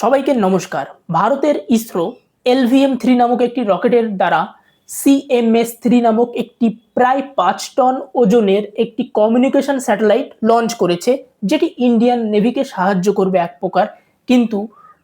সবাইকে নমস্কার। ভারতের ইসরো এলভিএম থ্রি নামক একটি রকেটের দ্বারা সিএমএস থ্রি নামক একটি প্রায় পাঁচ টন ওজনের একটি কমিউনিকেশন স্যাটেলাইট লঞ্চ করেছে, যেটি ইন্ডিয়ান নেভিকে সাহায্য করবে এক প্রকার। কিন্তু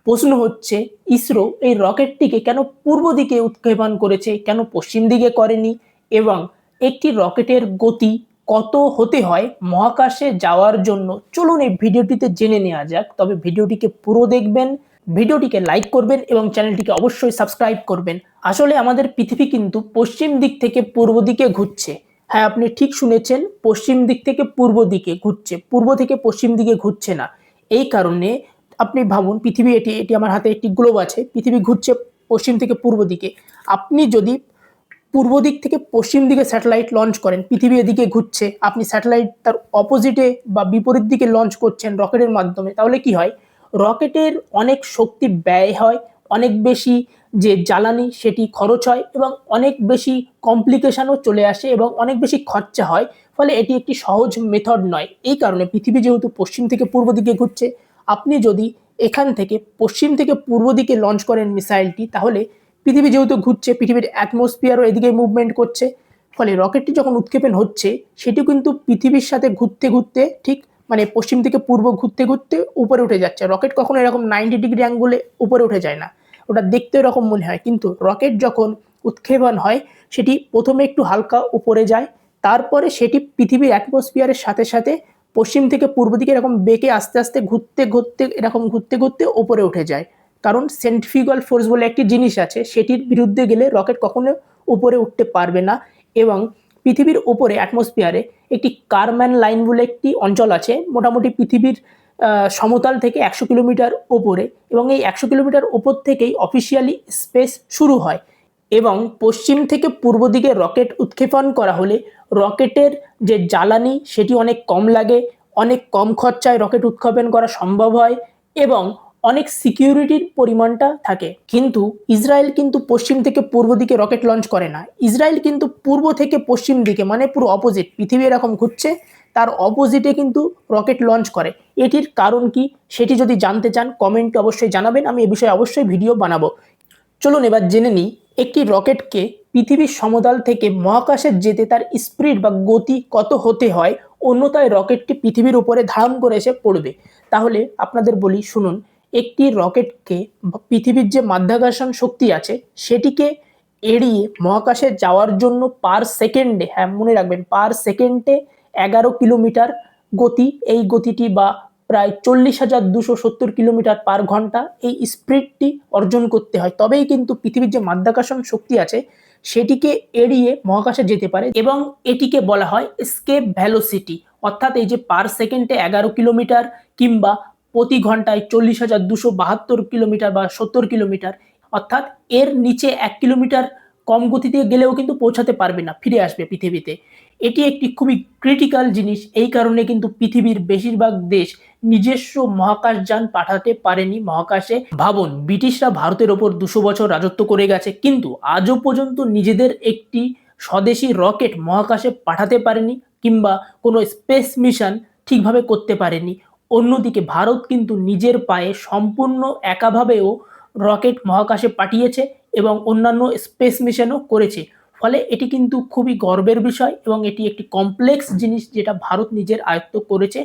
প্রশ্ন হচ্ছে, ইসরো এই রকেটটিকে কেন পূর্ব দিকে উৎক্ষেপণ করেছে, কেন পশ্চিম দিকে করেনি? এবং একটি রকেটের গতি কত হতে হয় মহাকাশে যাওয়ার জন্য? চলুন এই ভিডিওটিতে জেনে নেওয়া যাক। তবে ভিডিওটিকে পুরো দেখবেন, ভিডিওটিকে লাইক করবেন এবং চ্যানেলটিকে অবশ্যই সাবস্ক্রাইব করবেন। আসলে আমাদের পৃথিবী কিন্তু পশ্চিম দিক থেকে পূর্ব দিকে ঘুরছে। হ্যাঁ আপনি ঠিক শুনেছেন, পশ্চিম দিক থেকে পূর্ব দিকে ঘুরছে। পূর্ব থেকে পশ্চিম দিকে ঘুরছে না। এই কারণে আপনি ভাবুন, পৃথিবী এটি এটি আমার হাতে একটি গ্লোব আছে। পৃথিবী ঘুরছে পশ্চিম থেকে পূর্ব দিকে। আপনি যদি পূর্ব দিক থেকে পশ্চিম দিকে স্যাটেলাইট লঞ্চ করেন। পৃথিবী এদিকে ঘুরছে। আপনি স্যাটেলাইট তার অপোজিটে বা বিপরীত দিকে লঞ্চ করছেন রকেটের মাধ্যমে। তাহলে কি হয়? রকেটের অনেক শক্তি ব্যয় হয়, অনেক বেশি যে জ্বালানি সেটি খরচ হয় এবং অনেক বেশি কমপ্লিকেশনও চলে আসে এবং অনেক বেশি খরচা হয়। ফলে এটি একটি সহজ মেথড নয়। এই কারণে পৃথিবী যেহেতু পশ্চিম থেকে পূর্ব দিকে ঘুরছে, আপনি যদি এখান থেকে পশ্চিম থেকে পূর্ব দিকে লঞ্চ করেন মিসাইলটি তাহলে পৃথিবী যেহেতু ঘুরছে, পৃথিবীর অ্যাটমসফিয়ারও এদিকে মুভমেন্ট করছে, ফলে রকেটটি যখন উৎক্ষেপণ হচ্ছে সেটি কিন্তু পৃথিবীর সাথে ঘুরতে ঘুরতে, ঠিক মানে পশ্চিম থেকে পূর্ব ঘুরতে ঘুরতে উপরে উঠে যাচ্ছে। রকেট কখনো এরকম নাইনটি ডিগ্রি অ্যাঙ্গুলে উপরে উঠে যায় না। ওটা দেখতে এরকম মনে হয়, কিন্তু রকেট যখন উৎক্ষেপণ হয়, সেটি প্রথমে একটু হালকা উপরে যায়, তারপরে সেটি পৃথিবীর অ্যাটমসফিয়ারের সাথে সাথে পশ্চিম থেকে পূর্ব দিকে এরকম বেঁকে আস্তে আস্তে ঘুরতে ঘুরতে, এরকম ঘুরতে ঘুরতে উপরে উঠে যায়। কারণ সেন্ট্রিফিউগাল ফোর্স বলে একটি জিনিস আছে, সেটির বিরুদ্ধে গেলে রকেট কখনো উপরে উঠতে পারবে না এবং পৃথিবীর উপরে অ্যাটমসফিয়ারে একটি কারম্যান লাইন বলে একটি অঞ্চল আছে, মোটামুটি পৃথিবীর সমতল থেকে একশো কিলোমিটার ওপরে এবং এই একশো কিলোমিটার ওপর থেকেই অফিসিয়ালি স্পেস শুরু হয় এবং পশ্চিম থেকে পূর্ব দিকে রকেট উৎক্ষেপণ করা হলে রকেটের যে জ্বালানি, সেটি অনেক কম লাগে, অনেক কম খরচায় রকেট উৎক্ষেপণ করা সম্ভব হয় এবং অনেক সিকিউরিটির পরিমাণটা থাকে। কিন্তু ইসরায়েল কিন্তু পশ্চিম থেকে পূর্ব দিকে রকেট লঞ্চ করে না। ইসরায়েল কিন্তু পূর্ব থেকে পশ্চিম দিকে মানে পুরো অপোজিট পৃথিবী এরকম ঘুরছে, তার অপোজিটে কিন্তু রকেট লঞ্চ করে। এটির কারণ কি সেটি যদি জানতে চান কমেন্টে অবশ্যই জানাবেন, আমি এ বিষয়ে অবশ্যই ভিডিও বানাবো। চলুন এবার জেনে নিই, একটি রকেটকে পৃথিবীর সমতল থেকে মহাকাশে যেতে তার স্পিড বা গতি কত হতে হয় অন্যতায় রকেটটি পৃথিবীর উপরে ধারণ করে এসে পড়বে। তাহলে আপনাদের বলি, শুনুন একটি রকেটকে পৃথিবীর যে মাধ্যাকর্ষণ শক্তি আছে, সেটিকে এড়িয়ে মহাকাশে যাওয়ার জন্য পার সেকেন্ডে হ্যাঁ মনে রাখবেন পার সেকেন্ডে এগারো কিলোমিটার গতি, এই গতিটি বা প্রায় চল্লিশ হাজার দুশো সত্তর কিলোমিটার পার ঘণ্টা এই স্পিডটি অর্জন করতে হয়। তবেই কিন্তু পৃথিবীর যে মাধ্যাকর্ষণ শক্তি আছে, সেটিকে এড়িয়ে মহাকাশে যেতে পারে এবং এটিকে বলা হয় স্কেপ ভ্যালোসিটি অর্থাৎ এই যে পার সেকেন্ডে এগারো কিলোমিটার কিংবা প্রতি ঘন্টায় চল্লিশ হাজার দুশো বাহাত্তর কিলোমিটার বা সত্তর কিলোমিটার। অর্থাৎ এর নিচে এক কিলোমিটার কম গতিতে গেলেও কিন্তু পৌঁছাতে পারবে না, ফিরে আসবে পৃথিবীতে। এটি একটি খুবই ক্রিটিক্যাল জিনিস, এই কারণে কিন্তু পৃথিবীর বেশিরভাগ দেশ নিজস্ব মহাকাশযান পাঠাতে পারেনি মহাকাশে। ভাবুন, ব্রিটিশরা ভারতের ওপর দুশো বছর রাজত্ব করে গেছে, কিন্তু আজও পর্যন্ত নিজেদের একটি স্বদেশী রকেট মহাকাশে পাঠাতে পারেনি কিংবা কোনো স্পেস মিশন ঠিকভাবে করতে পারেনি। অন্যদিকে ভারত কিন্তু নিজের পায়ে সম্পূর্ণ একাভাবেও রকেট মহাকাশে পাঠিয়েছে এবং অন্যান্য স্পেস মিশনও করেছে। ফলে এটি কিন্তু খুবই গর্বের বিষয় এবং এটি একটি কমপ্লেক্স জিনিস যেটা ভারত নিজের আয়ত্ত করেছে।